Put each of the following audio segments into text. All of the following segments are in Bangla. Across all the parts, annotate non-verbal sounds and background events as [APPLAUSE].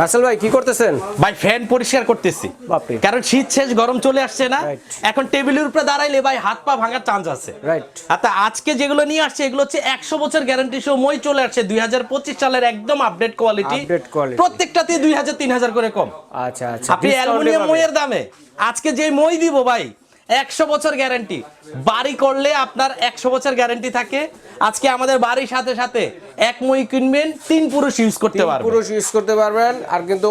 রাসেল ভাই কি করতেছেন? ভাই ফ্যান পরিষ্কার করতেছি। কারণ শীত শেষ গরম চলে আসছে না। এখন টেবিলের উপরে দাঁড়াইলে ভাই হাত পা ভাঙার চান্স আছে। রাইট আচ্ছা আজকে যেগুলো নিয়ে আসছে এগুলো হচ্ছে একশো বছর গ্যারান্টি সহ মই চলে আসছে। দুই হাজার পঁচিশ সালের একদম আপডেট কোয়ালিটি প্রত্যেকটাতে দুই হাজার তিন হাজার করে কম। আচ্ছা আচ্ছা। আপনি অ্যালুমিনিয়াম। মইয়ের দামে। আজকে যে মই দিব ভাই একশো বছর গ্যারান্টি। বাড়ি করলে আপনার একশো বছর গ্যারান্টি থাকে। আজকে আমাদের বাড়ির সাথে সাথে এক মই কিনবেন তিন পুরুষ ইউজ করতে পারবেন। পুরুষ ইউজ করতে পারবেন। আর কিন্তু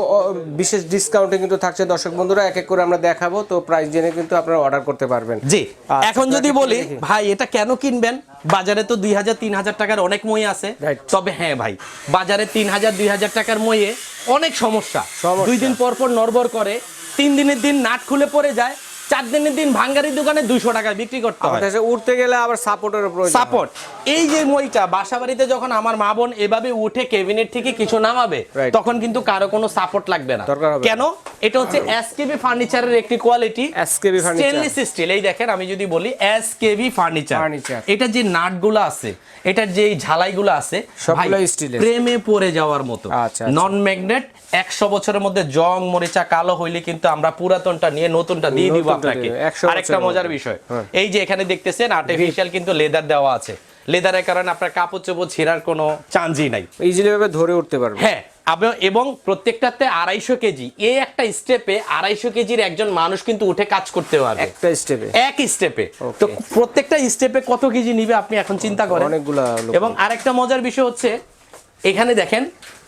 বিশেষ ডিসকাউন্টে কিন্তু থাকছে দর্শক বন্ধুরা এক এক করে আমরা দেখাবো। তো প্রাইস জেনে কিন্তু আপনারা অর্ডার করতে পারবেন। জি। আচ্ছা, এখন যদি বলি ভাই এটা কেন কিনবেন? বাজারে তো দুই হাজার তিন হাজার টাকার অনেক মই আছে। তবে হ্যাঁ ভাই বাজারে তিন হাজার দুই হাজার টাকার মইয়ে অনেক সমস্যা। সমস্যা। দুই দিন পর পর নড়বড় করে তিন দিনের দিন নাট খুলে পড়ে যায়। চার দিনের দিন ভাঙ্গারি দোকানে দুইশো টাকায় বিক্রি করতে হয়। উঠতে গেলে আবার সাপোর্টের প্রয়োজন। সাপোর্ট। এই যে মইটা বাসা বাড়িতে যখন আমার মা বোন এভাবে উঠে কেবিনেট থেকে কিছু নামাবে তখন কিন্তু কারও কোনো সাপোর্ট লাগবে না। কেন? এটা হচ্ছে এসকেবি ফার্নিচারের একটি কোয়ালিটি furniture। স্টেনলেস স্টিল এই দেখেন আমি যদি বলি এসকেবি ফার্নিচার। এটা যে নাটগুলো আছে এটার যে ঝালাইগুলো আছে সবগুলাই ভাই, প্রেমে পড়ে যাওয়ার মতো। আচ্ছা, আচ্ছা। নন ম্যাগনেট একশো বছরের মধ্যে জং মরিচা কালো হইলে কিন্তু আমরা পুরাতনটা নিয়ে নতুনটা দিয়ে দিব আপনাকে। আরেকটা মজার বিষয়। হ্যাঁ। এই যে এখানে দেখতেছেন আর্টিফিশিয়াল কিন্তু লেদার দেওয়া আছে। লেদারের কারণে আপনার কাপড় চোপড় ছেঁড়ার কোনো চান্সই নাই। ইজিলি ভাবে ধরে উঠতে পারবেন হ্যাঁ এবং প্রত্যেকটাতে আড়াইশো কেজি এই একটা স্টেপে আড়াইশো কেজির একজন মানুষ কিন্তু উঠে কাজ করতে পারবে। একটা স্টেপে এক স্টেপে তো প্রত্যেকটা স্টেপে কত কেজি নিবে আপনি এখন চিন্তা করেন? অনেকগুলা। এবং আরেকটা মজার বিষয় হচ্ছে এখানে দেখেন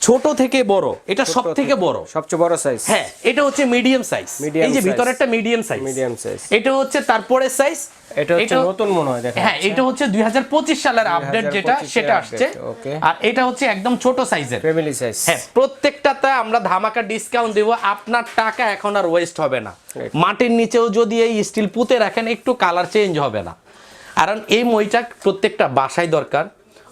ছোট থেকে বড় এটা সব থেকে বড়। সবচেয়ে বড় সাইজ হ্যাঁ এটা হচ্ছে মিডিয়াম সাইজ এই যে size। ভিতরেরটা মিডিয়াম সাইজ Medium size। এটা হচ্ছে তারপরে সাইজ এটা হচ্ছে নতুন মনে হয় দেখেন। হ্যাঁ এটা হচ্ছে দুই সালের আপডেট যেটা সেটা আসছে। আর এটা হচ্ছে একদম ছোট সাইজের ফ্যামিলি সাইজ হ্যাঁ প্রত্যেকটাতে আমরা ধামাকা ডিসকাউন্ট দেব। আপনার টাকা এখন আর ওয়েস্ট হবে না। মাটির নিচেও যদি এই স্টিল পুঁতে রাখেন একটু কালার চেঞ্জ হবে না। কারণ এই মইটা প্রত্যেকটা বাসায় দরকার।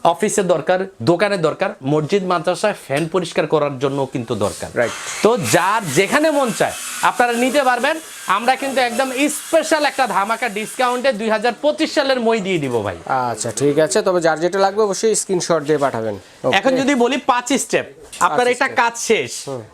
অফিসে দরকার দোকানে দরকার মসজিদ মাদ্রাসায় ফ্যান পরিষ্কার করার জন্য কিন্তু দরকার। রাইট তো যার যেখানে মন চায় আপনারা নিতে পারবেন। আমরা কিন্তু একদম স্পেশাল একটা ধামাকা ডিসকাউন্টে দুই হাজার পঁচিশ সালের মই দিয়ে দিব ভাই। আচ্ছা ঠিক আছে। তবে যার যেটা লাগবে অবশ্যই স্ক্রিনশট দিয়ে পাঠাবেন। এখন যদি বলি পাঁচ স্টেপ আপনার এটা কাজ শেষ।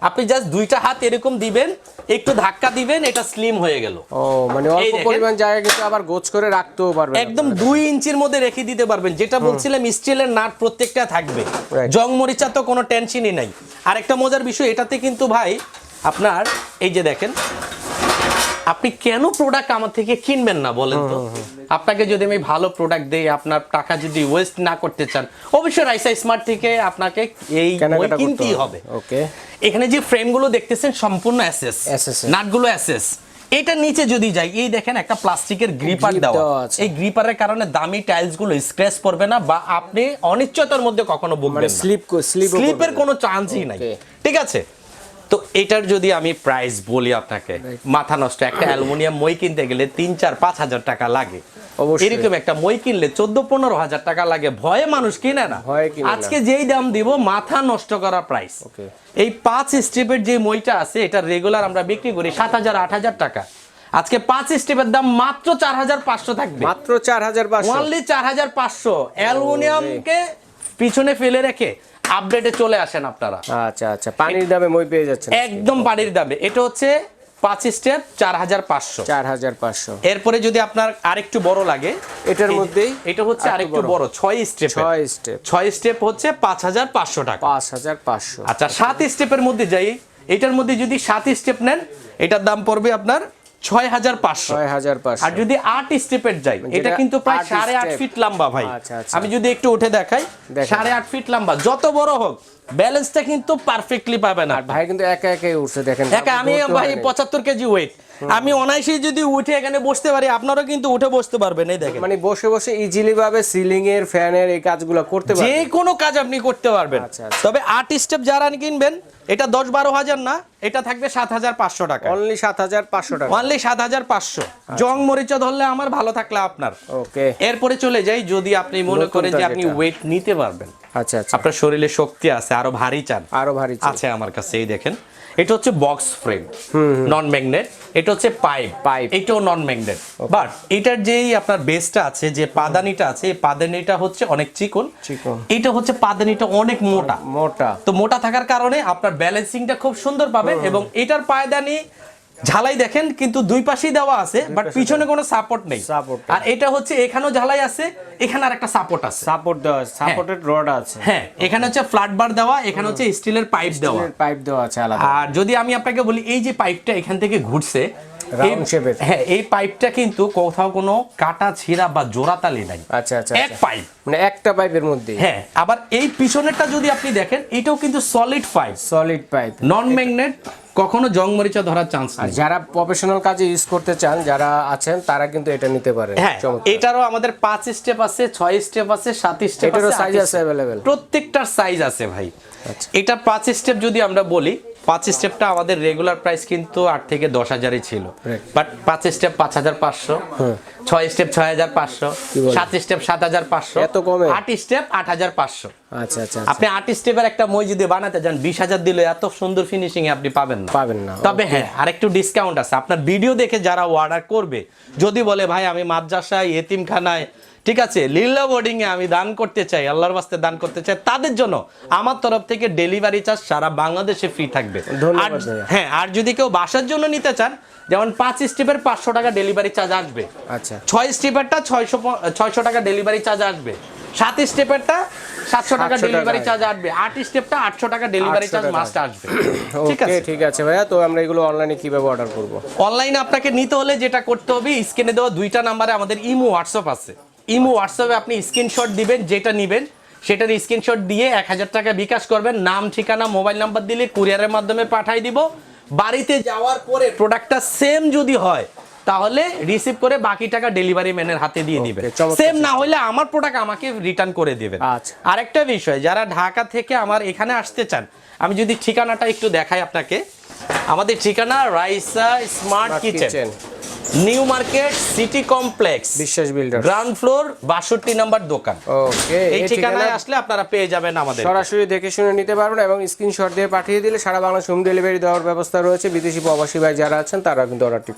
আপনি জাস্ট দুইটা হাত এরকম দিবেন একটু ধাক্কা দিবেন এটা স্লিম হয়ে গেল। ও মানে অল্প। পরিমাণ জায়গা কিন্তু আবার গোছ করে রাখতেও পারবেন একদম দুই ইঞ্চির মধ্যে রেখে দিতে পারবেন। যেটা বলছিলাম স্টিলের নাট প্রত্যেকটা থাকবে। জং মরিচা তো কোনো টেনশনই নাই। আরেকটা মজার বিষয় এটাতে কিন্তু ভাই আপনার এই যে দেখেন আপনি কেন প্রোডাক্ট আমার থেকে কিনবেন না বলেন তো? আপনাকে যদি আমি ভালো প্রোডাক্ট দেই আপনার টাকা যদি ওয়েস্ট না করতে চান অবশ্যই রাইসা স্মার্ট থেকে আপনাকে এই কিনতেই হবে। ওকে। এখানে যে ফ্রেমগুলো দেখতেছেন সম্পূর্ণ অ্যাসেস নাটগুলো অ্যাসেস এটা নিচে যদি যাই এই দেখেন একটা প্লাস্টিকের গ্রিপার দেওয়া। এই গ্রিপারের কারণে দামি টাইলসগুলো স্ক্র্যাচ পড়বে না বা আপনি অনিশ্চয়তার মধ্যে কখনো ভুগবেন স্লিপ স্লিপ স্লিপের কোনো চান্সই নাই। ঠিক আছে? তো এটার যদি আমি প্রাইস বলি আপনাকে মাথা নষ্ট একটা [COUGHS] অ্যালুমিনিয়াম মই কিনতে গেলে তিন চার পাঁচ হাজার টাকা লাগে। এরকম একটা মই কিনলে চোদ্দ পনেরো হাজার টাকা লাগে ভয়ে মানুষ কিনে না। আজকে যেই দাম দিব মাথা নষ্ট করা প্রাইস এই পাঁচ স্টেপের যে মইটা আছে এটা রেগুলার আমরা বিক্রি করি সাত হাজার আট হাজার টাকা। আজকে পাঁচ স্টেপের দাম মাত্র চার হাজার পাঁচশো থাকবে। মাত্র চার হাজার পাঁচশো। অনলি চার হাজার পাঁচশো। অ্যালুমিনিয়ামকে পিছনে ফেলে রেখে আপডেটে চলে আসেন আপনারা। আচ্ছা আচ্ছা পানির দামে মই পেয়ে যাচ্ছেন। একদম পানির দামে। এটা হচ্ছে পাঁচ স্টেপ চার হাজার পাঁচশো। চার হাজার পাঁচশো। এরপরে যদি আপনার আরেকটু বড় লাগে এটার মধ্যেই এটা হচ্ছে আরেকটু। বড়। ছয় স্টেপ ছয় স্টেপ। ছয় স্টেপ হচ্ছে পাঁচ হাজার পাঁচশো টাকা। পাঁচ হাজার পাঁচশো। আচ্ছা সাত স্টেপের মধ্যে যাই এটার মধ্যে যদি সাত স্টেপ নেন এটার দাম পড়বে আপনার ছয় হাজার পাঁচশো। ছয় হাজার পাঁচশো। আর যদি আট স্টেপের যাই এটা কিন্তু প্রায় সাড়ে আট ফিট লম্বা ভাই। আচ্ছা, আচ্ছা। আমি যদি একটু উঠে দেখাই সাড়ে আট ফিট লম্বা। যত বড় হোক ব্যালেন্সটা কিন্তু পারফেক্টলি পাবে না। ভাই কিন্তু একা একাই উঠছে দেখেন একা আমি ভাই। পঁচাত্তর কেজি ওয়েট আমি অনায়াসে যদি উঠে এখানে বসতে পারি আপনারাও কিন্তু উঠে বসতে পারবেন এই দেখেন। মানে বসে বসে ইজিলি ভাবে সিলিং এর ফ্যানের এই কাজগুলো করতে পারবেন। যে কোনো কাজ আপনি করতে পারবেন। আচ্ছা, আচ্ছা। তবে আট স্টেপ যারা কিনবেন এটা দশ বারো হাজার না এটা থাকবে সাত হাজার পাঁচশো টাকা। অনলি সাত হাজার পাঁচশো টাকা। অনলি সাত হাজার পাঁচশো। আচ্ছা। জং মরিচা ধরলে আমার ভালো থাকলে আপনার। ওকে এরপরে চলে যাই যদি আপনি মনে করেন যে আপনি ওয়েট নিতে পারবেন। আচ্ছা আচ্ছা। আপনার শরীরে শক্তি আছে আরও ভারী চান। আরও ভারী আছে আমার কাছে এই দেখেন। এটা হচ্ছে বক্স ফ্রেম নন ম্যাগনেট এটা হচ্ছে পাইপ পাইপ এটাও নন ম্যাগনেট বাট এটার যেই আপনার বেসটা আছে যে পাদানিটা আছে এই পাদানিটা হচ্ছে অনেক চিকন। চিকন। এটা হচ্ছে পাদানিটা অনেক মোটা। মোটা। তো মোটা থাকার কারণে আপনার ব্যালেন্সিংটা খুব সুন্দর পাবে এবং এটার পায়দানি ঝালাই দেখেন কিন্তু দুই পাশেই দেওয়া আছে বাট পিছনে কোনো সাপোর্ট নেই। সাপোর্ট আর এটা হচ্ছে এখানেও ঝালাই আছে এখানে আর একটা সাপোর্ট আছে। সাপোর্ট দেওয়া আছে সাপোর্টেড রড আছে। হ্যাঁ এখানে হচ্ছে ফ্ল্যাট বার দেওয়া এখানে হচ্ছে স্টিলের পাইপ দেওয়া। পাইপ দেওয়া আছে আলাদা। আর যদি আমি আপনাকে বলি এই যে পাইপটা এখান থেকে ঘুরছে এই- হ্যাঁ এই পাইপটা কিন্তু কোথাও কোনো কাটা ছিঁড়া বা জোড়াতালি নাই। আচ্ছা আচ্ছা এক আচ্ছা। পাইপ মানে একটা পাইপের মধ্যে হ্যাঁ আবার এই পিছনেরটা যদি আপনি দেখেন এটাও কিন্তু solid pipe solid pipe non magnet কখনো জং মরিচা ধরার চান্স আর নেই। যারা প্রফেশনাল কাজে ইউজ করতে চান যারা আছেন তারা কিন্তু এটা নিতে পারে হ্যাঁ এটারও আমাদের পাঁচ স্টেপ আছে ছয় স্টেপ আছে সাত স্টেপ এটারও সাইজ আছে available? প্রত্যেকটার সাইজ আছে ভাই। আচ্ছা। এটা পাঁচ স্টেপ যদি আমরা বলি পাঁচ স্টেপটা আমাদের রেগুলার প্রাইস কিন্তু আট থেকে দশ হাজারই ছিল। বাট পাঁচ স্টেপ পাঁচ হাজার পাঁচশো ছয় স্টেপ ছয় হাজার পাঁচশো? সাত স্টেপ সাত হাজার পাঁচশো এত কমে? আট স্টেপ আট হাজার পাঁচশো। আচ্ছা আচ্ছা আচ্ছা। আপনি আট স্টেপের একটা মই যদি বানাতে যান বিশ হাজার দিলে এত সুন্দর ফিনিশিং আপনি পাবেন না। পাবেন না তবে হ্যাঁ আরেকটু ডিসকাউন্ট আছে। আপনার ভিডিও দেখে যারা অর্ডার করবে যদি বলে ভাই আমি মাদ্রাসায় এতিমখানায় ঠিক আছে লিল্লা বোর্ডিং এ আমি দান করতে চাই আল্লাহর বাস্তে দান করতে চাই তাদের জন্য আমার তরফ থেকে ডেলিভারি চার্জ সারা বাংলাদেশে ফ্রি থাকবে। আর হ্যাঁ আর যদি কেউ বাসার জন্য নিতে চান যেমন পাঁচ স্টেপের পাঁচশো টাকা ডেলিভারি চার্জ আসবে। আচ্ছা। ছয় স্টেপেরটা ছয়শো ছয়শো টাকা ডেলিভারি চার্জ আসবে। সাত স্টেপেরটা সাতশো টাকা ডেলিভারি চার্জ আসবে। আট স্টেপটা আটশো টাকা ডেলিভারি চার্জ মাস্ট আসবে। [COUGHS] ঠিক আছে। ঠিক আছে ভাইয়া তো আমরা এগুলো অনলাইনে কীভাবে অর্ডার করব? অনলাইনে আপনাকে নিতে হলে যেটা করতে হবে স্ক্রিনে দেওয়া দুইটা নাম্বারে আমাদের ইমো হোয়াটসঅ্যাপ আছে। ইমো হোয়াটসঅ্যাপে আপনি স্ক্রিনশট দিবেন যেটা নেবেন সেটার স্ক্রিনশট দিয়ে এক হাজার টাকা বিকাশ করবেন। নাম ঠিকানা মোবাইল নাম্বার দিলে কুরিয়ারের মাধ্যমে পাঠাই দিব। বাড়িতে যাওয়ার পরে প্রোডাক্টটা সেম যদি হয় তাহলে রিসিভ করে বাকি টাকা ডেলিভারি ম্যানের হাতে দিয়ে দিবেন। চমৎকার সেম না হলে আমার প্রোডাক্ট আমাকে রিটার্ন করে দিবেন। আচ্ছা। আরেকটা বিষয় যারা ঢাকা থেকে আমার এখানে আসতে চান আমি যদি ঠিকানাটা একটু দেখাই আপনাকে। আমাদের ঠিকানা Raisa smart kitchen. Kitchen. New market city complex. Biswas builder ground floor বাষট্টি নাম্বার দোকান। ওকে এই ঠিকানায় আসলে আপনারা পেয়ে যাবেন আমাদের। সরাসরি দেখে শুনে নিতে পারবেন এবং স্ক্রিনশট দিয়ে পাঠিয়ে দিলে সারা বাংলা হোম ডেলিভারি দেওয়ার ব্যবস্থা রয়েছে। বিদেশি প্রবাসী ভাই যারা আছেন তারা কিন্তু অর্ডারটি